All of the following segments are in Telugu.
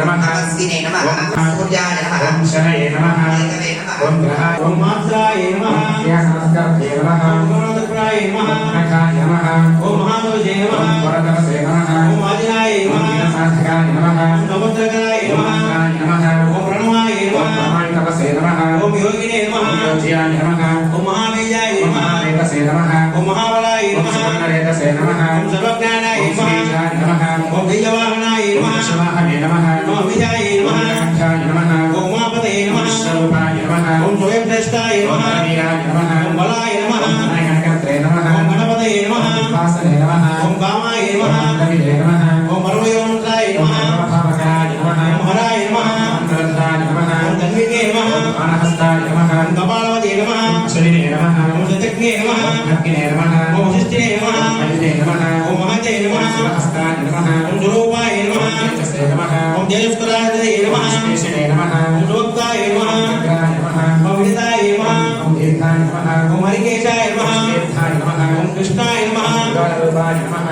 నమః స్వస్తినే నమః సూర్యాయ నమః ఓం మహా ఓం స్వయం శ్రేష్ఠాయ నమః ఓం బలాయ నమః ఓం గణకత్రే నమః ఓం గణపతయే నమః ఓం ఉపాసనే నమః ఓం కామాయ నమః Está, irmã. Obrigado, irmã.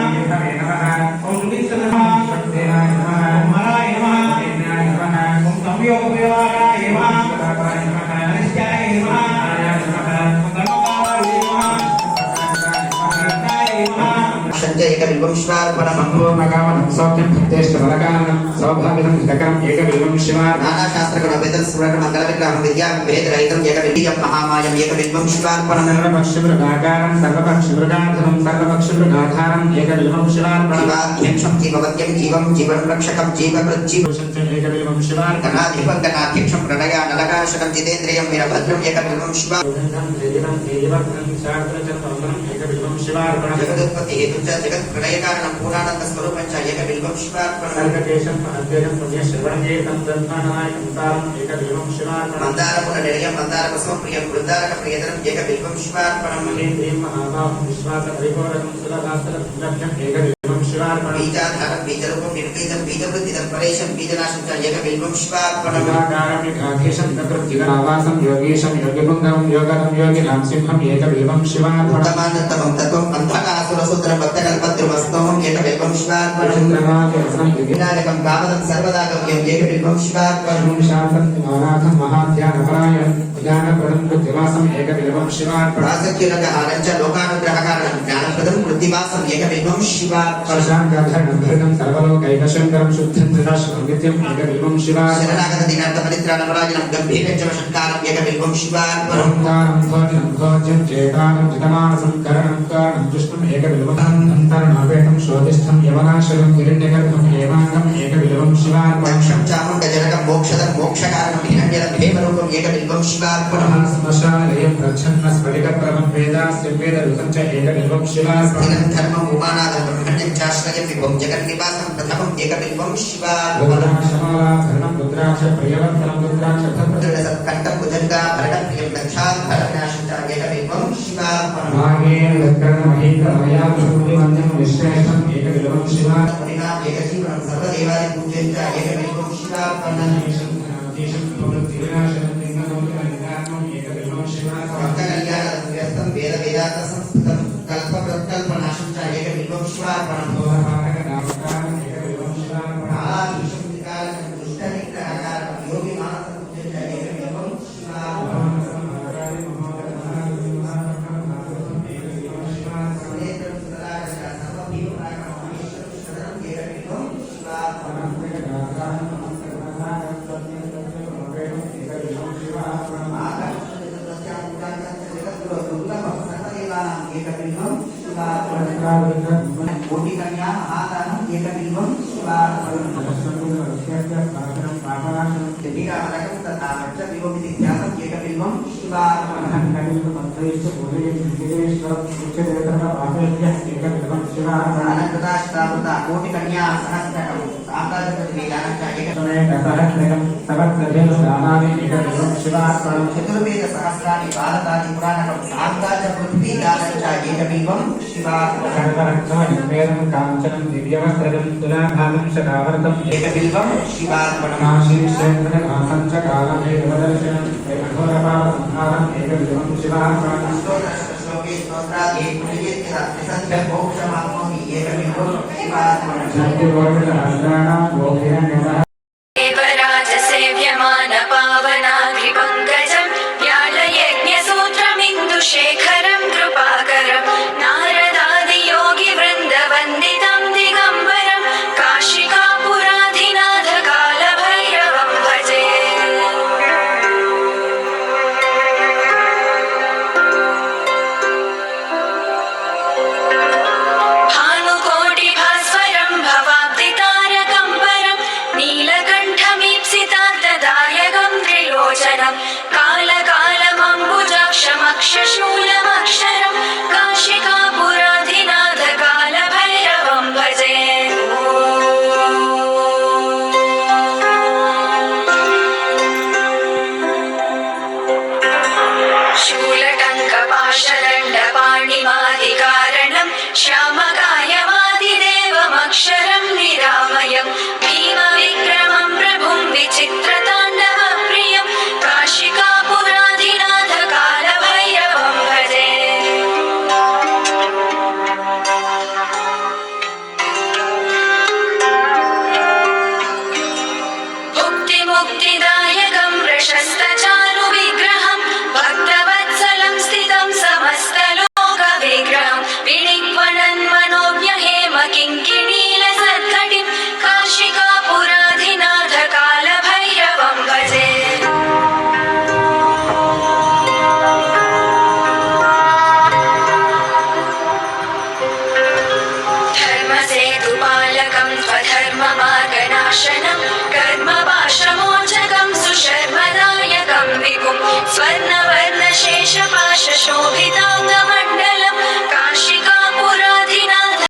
సంజయక Bilvam శివార్పణం సంపూర్ణకామనం సౌభాగ్యం హితకరం ఏకబిల్వం శివార్ నానా వేదం స్మరణ మంగళ విగ్రహం విద్యా వేద రహితం ఏక విద్యం మహామాయం ఏక బిల్వం శివార్పణం సర్వపక్షిమృగాకారం సర్వపక్షిమృగాధనం సర్వపక్షిమృగాధారం ఏకబిల్వం శివార్పణం జీవాధ్యక్షం జీవవత్యం జీవం జీవన్ రక్షకం జీవకృజ్జీవ ఏకబిల్వం శివార్పణం గణాధిపం గణాధ్యక్షం ప్రణయ నలకాశకం జితేంద్రియం వీరభద్రం ఏక బిల్వం శివార్పణం జగదుత్పత్తి హేతు చ జగత్ ప్రళయ కారణం పూర్ణానంద స్వరూపం చ ఏక బిల్వం శివార్పణం. కల్పకేశం అద్వైతం పుణ్యశ్రవణం ఏకం దద్మానాయకం తారం శివార్పణం నిలయం మందార ప్రియం ప్రియతరం ఏక బిల్వం శివార్పణం. విశ్వాస లభ్యం बिल्वम शिवार्पणम् बीजाधारम् बीजरूपम् निर्बीजम् बीजवृद्धिदम् परेशम् बीजनाशम् च एकबिल्वम् शिवार्पणम् योगाकारम् योगाधीशम् तकृत्युगनावासम् योगीशम् योगिपुङ्गम् योगदम् योगिनाम् सिंहम् एकबिल्वम् शिवार्पणम् तमानत्तमम् तत्त्वम् अन्धकासुरसूत्रम् भक्तकल्पत्रुमस्तोमम् एकबिल्वम् शिवार्पणम् विनायकम् कामदम् सर्वदा गम्यम् एकबिल्वम् शिवार्पणम् शासन् अनाथम् महाध्यानपरायणम् ज्ञानप्रदम् कृत्यवासम् एकबिल्वम् शिवार्पणम् प्रासक्युरक आनञ्च लोकानुग्रहकारणम् శివార్పణం ప్రాసక్యులక హారంచ లోకానుగ్రహ కారణం జ్ఞానప్రదం వృద్ధివాసం ఏక బిల్వం శివార్పణం పరశాంగధరణం సర్వలోకైకశంకరం శుద్ధం ధృతాశ్వం నిత్యం ఏకబిల్వం శివార్పణం శరణాగత దినార్థ పరిత్రాణ పరాజనం గంభీర షట్కారం ఏక బిల్వం శివార్పణం ఓంకారం భోజనం భోజ్యం చేతానం జితమానసం కరణం కారణం దుష్టం ఏకబిల్వం అంతరణాపేతం శోధిష్టం యవనాశరం హిరణ్యగర్భం ఏమాంగం ఏకబిల్వం శివార్పణం మోక్షం చాముండ జనకం మోక్షదం మోక్షకారణం హిరణ్యరం భీమరూపం ఏక బిల్వం శివార్పణం శ్మశానలయం ప్రచ్ఛన్న స్ఫటికప్రభం వేదాస్య వేదరుతం చ ఏకబిల్వం శివార్పణం స్థిరం ధర్మం ఉమానాథం బ్రహ్మణ్యం చాశ్రయం విభం జగన్నివాసం ప్రథమం ఏక బిల్వం శివార్పణం రుద్రాక్షమాలాభరణం రుద్రాక్ష ప్రియవర్ధనం రుద్రాక్ష భద్ర కంఠం భుజంగా భరణం ప్రియం దక్షాత్ భరణాశం చ ఏక బిల్వం శివార్పణం భాగేన దక్కరణ మహీంద్ర మయా విష్ణుమందం విశ్రేష్టం ఏకబిల్వం శివార్పణం పురినా ఏకజీవనం సర్వదేవాది పూజ్యంచ ఏక బిల్వం శివార్పణం భక్త కళ్యాణ వ్యస్తం వేద వేదాంత కోటి కన్యా మహాదానం ఏకదీపం శివాత్మనం శరీరాలకం తథా విభమితి ధ్యానం ఏకబిల్వం चतुर्वेद सहस्राणि बालकानि पुराणकं सान्ताच पृथ्वी कालञ्च एकमेवं शिवात्मकं काञ्चनं दिव्यवस्त्रजं तुलाभागं शतावर्तम् एकबिल्वं शिवात्मनमाशीर्षेन्द्रमासं च कालमेव दर्शनम् एकबिल्वं शिवार्पणम् स्तोत्रश्लोके स्तोत्रादि पुण्येत्य संख्यमोक्षमाप्नोमि एकबिल्वं शिवार्पणम् शूलटङ्कपाशदण्डपाणिमादिकारणम् श्यामकायमादिदेवमक्षरम् निरामयम् भीमविक्रमम् प्रभुम् विचित्रताण्डवप्रियम् कर्मपाशमोचकं सुशर्मदायकम् विभु स्वर्णवर्णशेषपाशोभिता